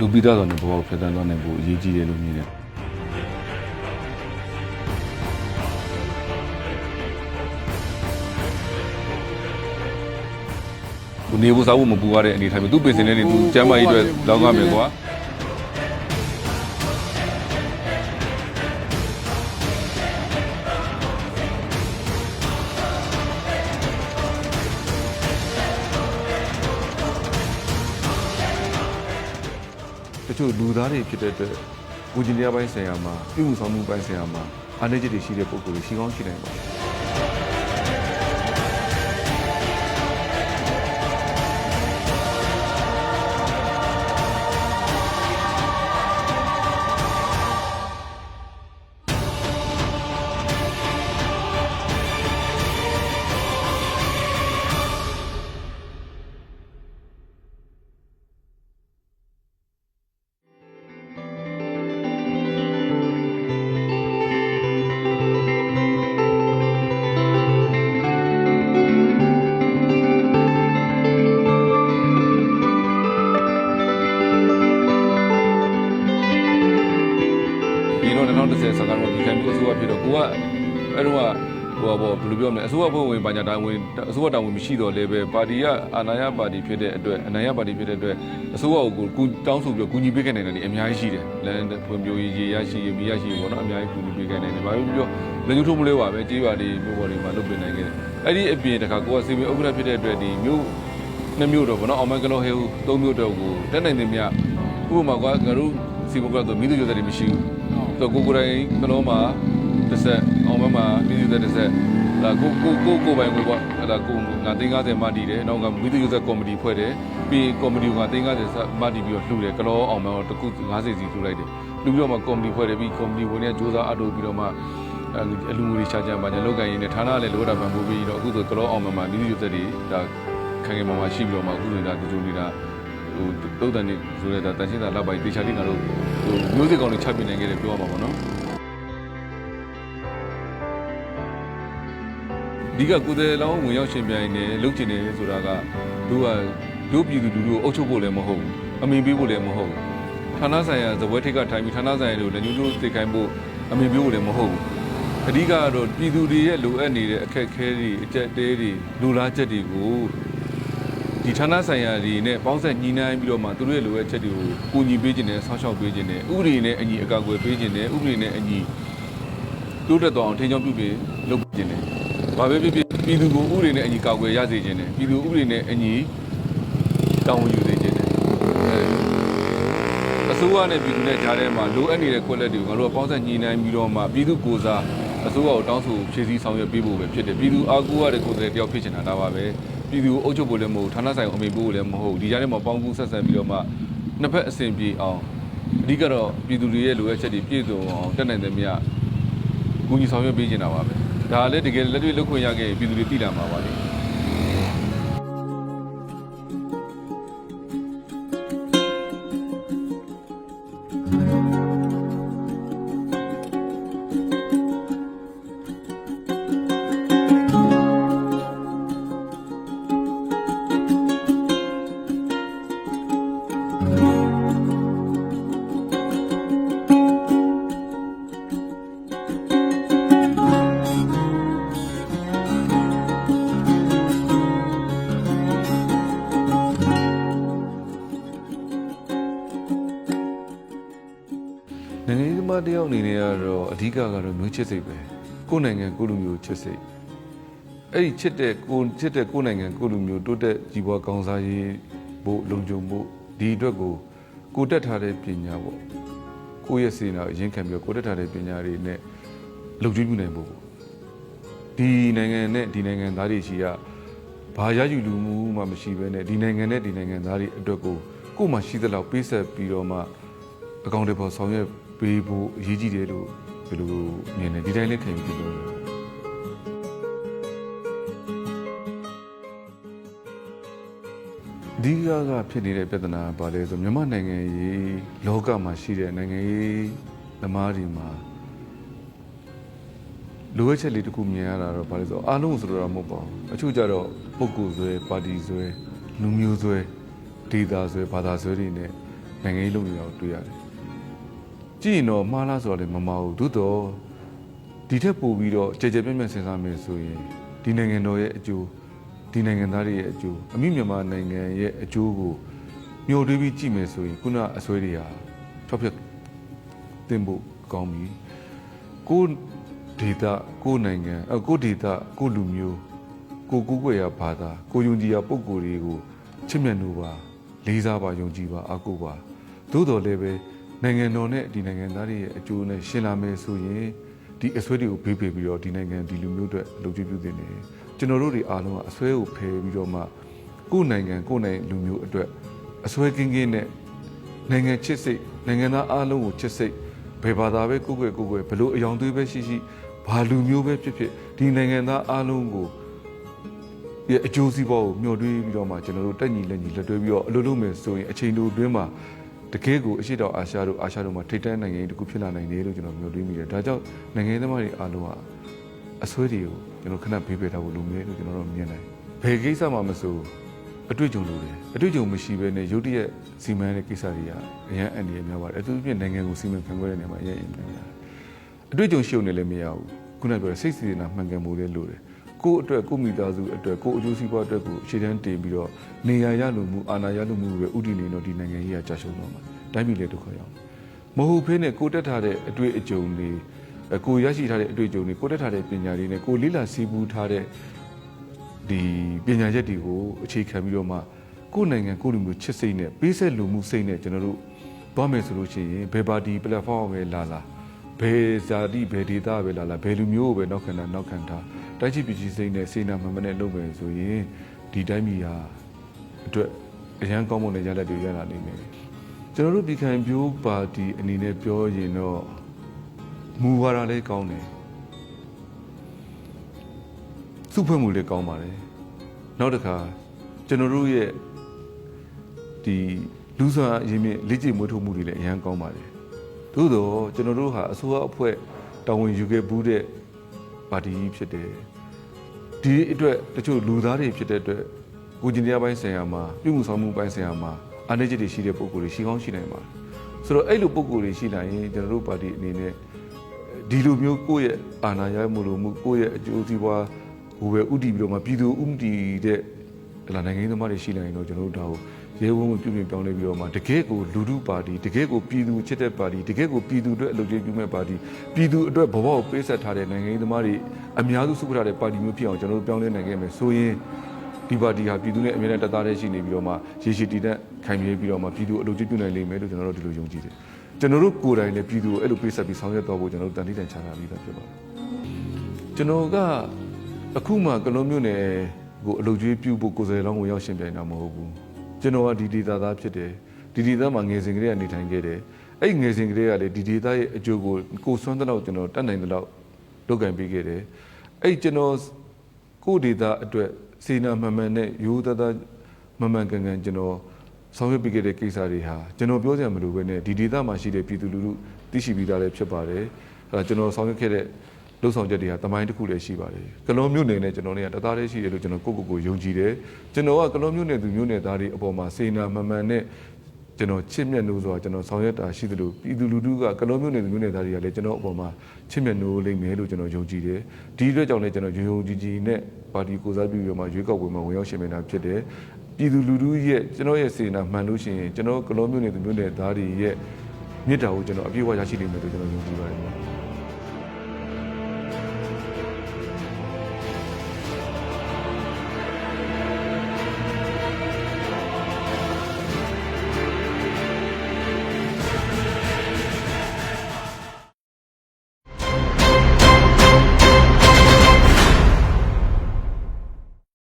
လူပိသားတော်နဲ့ဘဝကိုဖျက်ဆီးသွားနိုင်ဖို့အရေးကြီးတယ်လို့မြင်တယ်သူနေဖို့စားဖို့မပူရတဲ့အနေထားမျိုးသူပင်စင်လေးတွေသူကျမ်းမာရေးအတွက်လောင်းရမယ်ကွာ တချို့လူသားတွေဖြစ်တဲ့အတွက်ကိုကြီးတရားပိုင်းဆိုင်ရာမှာပြုမှုဆောင်မှုပိုင်းဆိုင်ရာမှာအားနည်းချက်တွေရှိတဲ့ပုံကိုယ်တွေရှိကောင်းရှိနိုင်ပါတယ် လိုပြောမလဲအစိုးရဘုံဝင်ပါညာတာဝန်အစိုးရတာဝန်မရှိတော့လည်းပဲပါတီကအာဏာရပါတီဖြစ်တဲ့အတွက်အနိုင်ရပါတီဖြစ်တဲ့အတွက်အစိုးရကိုကူတောင်းဆိုပြီးတော့ကူညီပေးခဲ့နိုင်တယ်ဒီအများကြီးရှိတယ်လမ်းဖွံ့ဖြိုးရေးရေရရှိရေးမိရရှိရေးပေါ့နော်အများကြီးကူညီပေးခဲ့နိုင်တယ်ဘာလို့ပြောလက်ညှိုးထိုးမလဲပါပဲကြေးရွာတွေမြို့ပေါ်တွေမှာလုပ်ပေးနိုင်ခဲ့တယ်အဲ့ဒီအပြင်တခါကိုကစီမီဥက္ကဋ္ဌဖြစ်တဲ့အတွက်ဒီမြို့နှစ်မြို့တော့ဗောနော်အောင်မန်ကလောဟဲဟူသုံးမြို့တော့ကိုတက်နိုင်တယ်မြဥပမာကငါတို့စီမီကတော့မိသူရတဲ့တွေမရှိဘူးတော့ကိုကိုယ်တိုင်ကလောမှာတစ်ဆက်အောင်မမှာပြည်သူတဲ့တစ်ဆက် ဒါကိုကိုကိုကိုပိုင်ကိုပေါ့အဲ့ဒါကိုငါ350မှတည်တယ်နောက်ကမိသူရုပ်သက်ကော်မတီဖွဲ့တယ်ပြီးကော်မတီက350မှတည်ပြီးတော့လှူတယ်ကလောအောင်မတော့တခု50စီလှူလိုက်တယ်လှူပြီးတော့မှကော်မတီဖွဲ့တယ်ပြီးကော်မတီဝင်တွေကစူးစမ်းအထုတ်ပြီးတော့မှအလူငွေချာချမ်းပါညာလောက်ကန်ရင်းနဲ့ဌာနလည်းလိုတာပံပိုးပြီးတော့အခုဆိုကလောအောင်မမှာမိသူရုပ်သက်တွေဒါခံခံမမှာရှိပြီးတော့မှအခုနေတာဒီလိုနေတာဟိုတုတ်တန်နေဆိုတဲ့ဒါတန်ရှင်းတာလောက်ပါတေချာလေးငါတို့ဟိုမျိုးစစ်ကောင်တွေချပြနိုင်ခဲ့တယ်ပြောရမှာပေါ့နော် ဒီကကိုယ်တယ်လောင်းဝင်ရောက်ရှင်ပြိုင်နေလုတ်ချင်နေဆိုတာကတို့ကတို့ပြည်သူလူထုကိုအုပ်ချုပ်ဖို့လည်းမဟုတ်ဘူးအမိန်ပေးဖို့လည်းမဟုတ်ဘူးဌာနဆိုင်ရာဇပွဲထိတ်ကထိုင်ပြီးဌာနဆိုင်ရာတွေကိုလည်းညှို့ညှို့သိခိုင်းဖို့အမိန်ပေးဖို့လည်းမဟုတ်ဘူးအဓိကကတော့ပြည်သူတွေရဲ့လိုအပ်နေတဲ့အခက်အခဲတွေအကျက်တဲတွေလိုလားချက်တွေကိုဒီဌာနဆိုင်ရာတွေနဲ့ပေါင်းဆက်ညှိနှိုင်းပြီးတော့မှသူတို့ရဲ့လိုအပ်ချက်တွေကိုကူညီပေးခြင်းနဲ့ဆောင်းရှောက်ပေးခြင်းနဲ့ဥပဒေနဲ့အညီအကာအကွယ်ပေးခြင်းနဲ့ဥပဒေနဲ့အညီတိုးတက်သွားအောင်ထိန်းချောင်းပြုပြီးလုပ်ခြင်းတယ်။ ဘာပဲဖြစ်ဖြစ်ပြည်သူကိုဥပဒေနဲ့အညီကာကွယ်ရစေခြင်းတယ်။ပြည်သူဥပဒေနဲ့အညီတောင်းဝန်ယူစေခြင်းတယ်။အဲအစိုးရနဲ့ပြည်သူနဲ့ကြားထဲမှာလိုအပ်နေတဲ့ကွက်လက်တွေကိုငါတို့ကပေါင်းစပ်ညှိနှိုင်းပြီးတော့မှပြည်သူကိုယ်စားအစိုးရကိုတောင်းဆိုဖြည့်ဆည်းဆောင်ရွက်ပေးဖို့ပဲဖြစ်တယ်။ပြည်သူအားကိုးရတဲ့ကိုယ်စားလှယ်တယောက်ဖြစ်ချင်တာဒါပါပဲ။ပြည်သူကိုအုပ်ချုပ်ဖို့လည်းမဟုတ်ဌာနဆိုင်ကိုအမိန့်ပေးဖို့လည်းမဟုတ်ဒီကြားထဲမှာပေါင်းကူးဆက်ဆံပြီးတော့မှနှစ်ဖက်အဆင်ပြေအောင်အဓိကတော့ပြည်သူတွေရဲ့လိုအပ်ချက်တွေပြည့်စုံအောင်တက်နိုင်တဲ့မြတ်ကူညီဆောင်ရွက်ပေးနေတာပါပဲ ဒါလည်းတကယ်လက်တွေ့လုပ်ခွင့်ရခဲ့ရင်ပြည်သူတွေသိလာမှာပါလေ ယောက်အနေနဲ့ကတော့အဓိကကတော့မျိုးချစ်စိတ်ပဲကိုယ်နိုင်ငံကိုယ်လူမျိုးချစ်စိတ်အဲ့ဒီချစ်တဲ့ကိုယ်ချစ်တဲ့ကိုယ်နိုင်ငံကိုယ်လူမျိုးတိုးတက်ကြီးပွားကောင်းစားရေးဖို့လုံခြုံဖို့ဒီအတွက်ကိုကိုတက်ထားတဲ့ပညာပေါ့ကိုယ့်ရဲ့စေနာအရင်ခံပြီးတော့ကိုတက်ထားတဲ့ပညာတွေနဲ့လုံခြုံပြုနိုင်ဖို့ပေါ့ဒီနိုင်ငံနဲ့ဒီနိုင်ငံသားတွေရှိကဘာရယူလူမှုမှမရှိဘဲနဲ့ဒီနိုင်ငံနဲ့ဒီနိုင်ငံသားတွေအတွက်ကိုကိုယ်မှရှိသလောက်ပေးဆက်ပြီးတော့မှအကောင့်တွေပေါ်ဆောင်ရွက် ပေးဖို့အရေးကြီးတယ်လို့ဘယ်လိုမြင်လဲဒီတိုင်းလေးခင်ပြီးပြောတယ်ဒီကကဖြစ်နေတဲ့ပြဿနာကဘာလဲဆိုမြန်မာနိုင်ငံရေးလောကမှာရှိတဲ့နိုင်ငံရေးသမားတွေမှာလိုအပ်ချက်လေးတစ်ခုမြင်ရတာတော့ဘာလဲဆိုအားလုံးဆိုတော့မဟုတ်ပါဘူးအချို့ကြတော့ပုဂ္ဂိုလ်ဆွဲပါတီဆွဲလူမျိုးဆွဲဒေတာဆွဲဘာသာဆွဲတွေနဲ့နိုင်ငံရေးလုပ်နေတာကိုတွေ့ရတယ် ကြည့်ရင်တော့မှားလားဆိုတော့လည်းမမှားဘူးသို့တော့ဒီထက်ပိုပြီးတော့ကြဲကြဲပြန့်ပြန့်စဉ်းစားမယ်ဆိုရင်ဒီနိုင်ငံတော်ရဲ့အကျိုးဒီနိုင်ငံသားတွေရဲ့အကျိုးအမိမြန်မာနိုင်ငံရဲ့အကျိုးကိုမျှော်တွေးပြီးကြည့်မယ်ဆိုရင်ခုနအစွဲတွေဟာထောက်ပြတင်ဖို့ကောင်းပြီကိုဒေတာကိုနိုင်ငံအကိုဒေတာကိုလူမျိုးကိုကူးကွယ်ရဘာသာကိုယုံကြည်ရပုံကိုယ်တွေကိုချစ်မြတ်လို့ပါလေးစားပါယုံကြည်ပါအကူပါသို့တော်လည်းပဲ နိုင်ငံတော်နဲ့ဒီနိုင်ငံသားတွေရဲ့အကျိုးနဲ့ရှင်းလာမယ်ဆိုရင်ဒီအစွဲတွေကိုဘေးဖယ်ပြီးတော့ဒီနိုင်ငံဒီလူမျိုးတွေအလုပ်ကြည့်ပြုတင်နေတယ်ကျွန်တော်တို့တွေအားလုံးကအစွဲကိုဖယ်ပြီးတော့မှကိုယ်နိုင်ငံကိုယ်နိုင်ငံလူမျိုးအတွက်အစွဲကင်းကင်းနဲ့နိုင်ငံချစ်စိတ်နိုင်ငံသားအားလုံးကိုချစ်စိတ်ဘယ်ဘာသာပဲကိုယ်ွယ်ကိုယ်ွယ်ဘလို့အယောင်သွေးပဲရှိရှိဘာလူမျိုးပဲဖြစ်ဖြစ်ဒီနိုင်ငံသားအားလုံးကိုရဲ့အကျိုးစီးပွားကိုမျှော်တွေးပြီးတော့မှကျွန်တော်တို့တက်ညီလက်ညီလက်တွဲပြီးတော့အလုပ်လုပ်မယ်ဆိုရင်အချိန်တိုအတွင်းမှာ တကယ်ကိုအရှိတောင်အာရှတို့အာရှတို့မှာထိပ်တန်းနိုင်ငံတစ်ခုဖြစ်လာနိုင်တယ်လို့ကျွန်တော်မျှော်တွေးမိတယ်ဒါကြောင့်နိုင်ငံသမားတွေအားလုံးကအဆွေးတွေကိုကျွန်တော်ခဏဘေးပယ်ထားဖို့လိုမယ်လို့ကျွန်တော်တို့မြင်တယ်ဘယ်ကိစ္စမှမဆိုအတွေ့အကြုံလိုတယ်အတွေ့အကြုံမရှိဘဲနဲ့ရုတ်တရက်စီမံတဲ့ကိစ္စတွေကအရန်အန်ဒီရများပါတယ်အထူးသဖြင့်နိုင်ငံကိုစီမံခန့်ခွဲတဲ့နေရာမှာအရန်အန်ဒီရများတယ်အတွေ့အကြုံရှုံနေလည်းမရဘူးခုနကပြောတဲ့စိတ်စီရင်တာမှန်ကန်မှုလည်းလိုတယ် ကိုယ့်အတွက်ကိုယ့်မိသားစုအတွက်ကိုယ့်အကျိုးစီးပွားအတွက်ကိုရှေ့တန်းတင်ပြီးတော့နေရာရလို့မှုအာဏာရလို့မှုပဲဥတည်နေတော့ဒီနိုင်ငံကြီးကကြာရှုံးတော့မှာတိုင်းပြည်လည်းဒုက္ခရောက်မဟုတ်ဖေးနဲ့ကိုတက်ထားတဲ့အတွေ့အကြုံတွေအဲကိုရရှိထားတဲ့အတွေ့အကြုံတွေကိုတက်ထားတဲ့ပညာတွေနဲ့ကိုလိလာစီးပူးထားတဲ့ဒီပညာရက်တွေကိုအခြေခံပြီးတော့မှကိုယ်နိုင်ငံကိုယ်လူမျိုးချစ်စိတ်နဲ့ပေးဆက်လူမှုစိတ်နဲ့ကျွန်တော်တို့သွားမယ်ဆိုလို့ရှိရင်ဘယ်ပါတီ platform ပဲလာလာဘယ်ဇာတိဘယ်ဒေတာပဲလာလာဘယ်လူမျိုးကိုပဲနောက်ခံတာနောက်ခံတာ တိုက်ချစ်ပြည်ကြီးစိတ်နဲ့စေနာမှန်မှန်နဲ့လုပ်မယ်ဆိုရင်ဒီတိုင်းပြည်ဟာအတွက်အရန်ကောင်းမွန်တဲ့ရလဒ်တွေရလာနိုင်မယ်ကျွန်တော်တို့ပြည်ခိုင်ပြိုးပါတီအနေနဲ့ပြောရင်တော့မူဝါဒလေးကောင်းတယ်စုဖွဲ့မှုလည်းကောင်းပါတယ်နောက်တစ်ခါကျွန်တော်တို့ရဲ့ဒီလူစားအရင်မြင့်လက်ကျင့်မွေးထုတ်မှုတွေလည်းအများကောင်းပါတယ်သို့တော့ကျွန်တော်တို့ဟာအစိုးရအဖွဲ့တာဝန်ယူခဲ့ဘူးတဲ့ပါ တီကြီးဖြစ်တယ်ဒီအတွက်တချို့လူသားတွေဖြစ်တဲ့အတွက်ကိုကျင်တရားပိုင်းဆိုင်ရာမှာပြုမှုဆောင်မှုပိုင်းဆိုင်ရာမှာအားနည်းချက်တွေရှိတဲ့ပုံကိုယ်တွေရှိကောင်းရှိနိုင်ပါတယ်ဆိုတော့အဲ့လိုပုံကိုယ်တွေရှိနိုင်ရင်ကျွန်တော်တို့ပါတီအနေနဲ့ဒီလိုမျိုးကိုယ့်ရဲ့အာဏာရမှုလိုမှုကိုယ့်ရဲ့အကျိုးစီးပွားဟိုပဲဥတီပြီးတော့မှပြည်သူဥမတီတဲ့ဟလာနိုင်ငံရေးသမားတွေရှိနေရင်တော့ကျွန်တော်တို့ဒါကို ရဲဝံ့ဝံ့ပြုပြင်ပြောင်းလဲပြီးတော့မှတကယ့်ကိုလူထုပါတီတကယ့်ကိုပြည်သူချစ်တဲ့ပါတီတကယ့်ကိုပြည်သူအတွက်အလုပ်ကြီးပြုမဲ့ပါတီပြည်သူအတွက်ဘဝကိုပေးဆက်ထားတဲ့နိုင်ငံရေးသမားတွေအများစုစုဖွဲ့ထားတဲ့ပါတီမျိုးဖြစ်အောင်ကျွန်တော်တို့ပြောင်းလဲနိုင်ခဲ့မယ်ဆိုရင်ဒီပါတီဟာပြည်သူနဲ့အမြဲတမ်းတသားတည်းရှိနေပြီးတော့မှရေရှည်တည်တဲ့ခိုင်မြဲပြီးတော့မှပြည်သူအလုပ်ကြီးပြုနိုင်လိမ့်မယ်လို့ကျွန်တော်တို့ဒီလိုယုံကြည်တယ်ကျွန်တော်တို့ကိုယ်တိုင်လည်းပြည်သူကိုအဲ့လိုပေးဆက်ပြီးဆောင်ရွက်တော့ဖို့ကျွန်တော်တို့တန်တိတန်ချတာပြီးသားဖြစ်ပါတယ်ကျွန်တော်ကအခုမှကလုံးမျိုးနယ်ကိုအလုပ်ကျွေးပြုဖို့ကိုယ်စားလှယ်လောင်းကိုရောက်ရှင်ပြိုင်တာမဟုတ်ဘူး ကျွန်တော်ကဒီဒေတာသားဖြစ်တယ်ဒီဒေတာမှာငယ်စဉ်ကလေးကနေထိုင်ခဲ့တယ်အဲ့ငယ်စဉ်ကလေးကလေဒီဒေတာရဲ့အကျိုးကိုကိုယ်စွမ်းတဲ့လောက်ကျွန်တော်တတ်နိုင်တဲ့လောက်လုပ်ကင်ပေးခဲ့တယ်အဲ့ကျွန်တော်ကိုယ်ဒေတာအတွက်စေနာမှန်မှန်နဲ့ရိုးသားသားမှန်မှန်ကန်ကန်ကျွန်တော်ဆောင်ရွက်ပေးခဲ့တဲ့ကိစ္စတွေဟာကျွန်တော်ပြောစရာမလိုပဲနဲ့ဒီဒေတာမှာရှိတဲ့ပြည်သူလူထုသိရှိပြီးသားလည်းဖြစ်ပါတယ်အဲကျွန်တော်ဆောင်ရွက်ခဲ့တဲ့ လှုပ်ဆောင်ချက်တွေကတမိုင်းတစ်ခုလည်းရှိပါတယ်။ကလုံးမျိုးနယ်နဲ့ကျွန်တော်တွေကတသားတည်းရှိတယ်လို့ကျွန်တော်ကိုယ့်ကိုယ်ကိုယုံကြည်တယ်။ကျွန်တော်ကကလုံးမျိုးနယ်သူမျိုးနယ်သားတွေအပေါ်မှာစေနာမှန်မှန်နဲ့ကျွန်တော်ချစ်မြတ်နိုးစွာကျွန်တော်ဆောင်ရွက်တာရှိသလိုပြည်သူလူထုကကလုံးမျိုးနယ်သူမျိုးနယ်သားတွေကလည်းကျွန်တော်အပေါ်မှာချစ်မြတ်နိုးလိမ့်မယ်လို့ကျွန်တော်ယုံကြည်တယ်။ဒီအတွက်ကြောင့်လည်းကျွန်တော်ယုံယုံကြည်ကြည်နဲ့ပါတီကိုယ်စားပြုပြီးတော့မှရွေးကောက်ပွဲမှာဝင်ရောက်ရှင်မြန်တာဖြစ်တယ်။ပြည်သူလူထုရဲ့ကျွန်တော်ရဲ့စေနာမှန်လို့ရှိရင်ကျွန်တော်ကလုံးမျိုးနယ်သူမျိုးနယ်သားတွေရဲ့မြစ်တာကိုကျွန်တော်အပြည့်အဝရရှိလိမ့်မယ်လို့ကျွန်တော်ယုံကြည်ပါတယ်။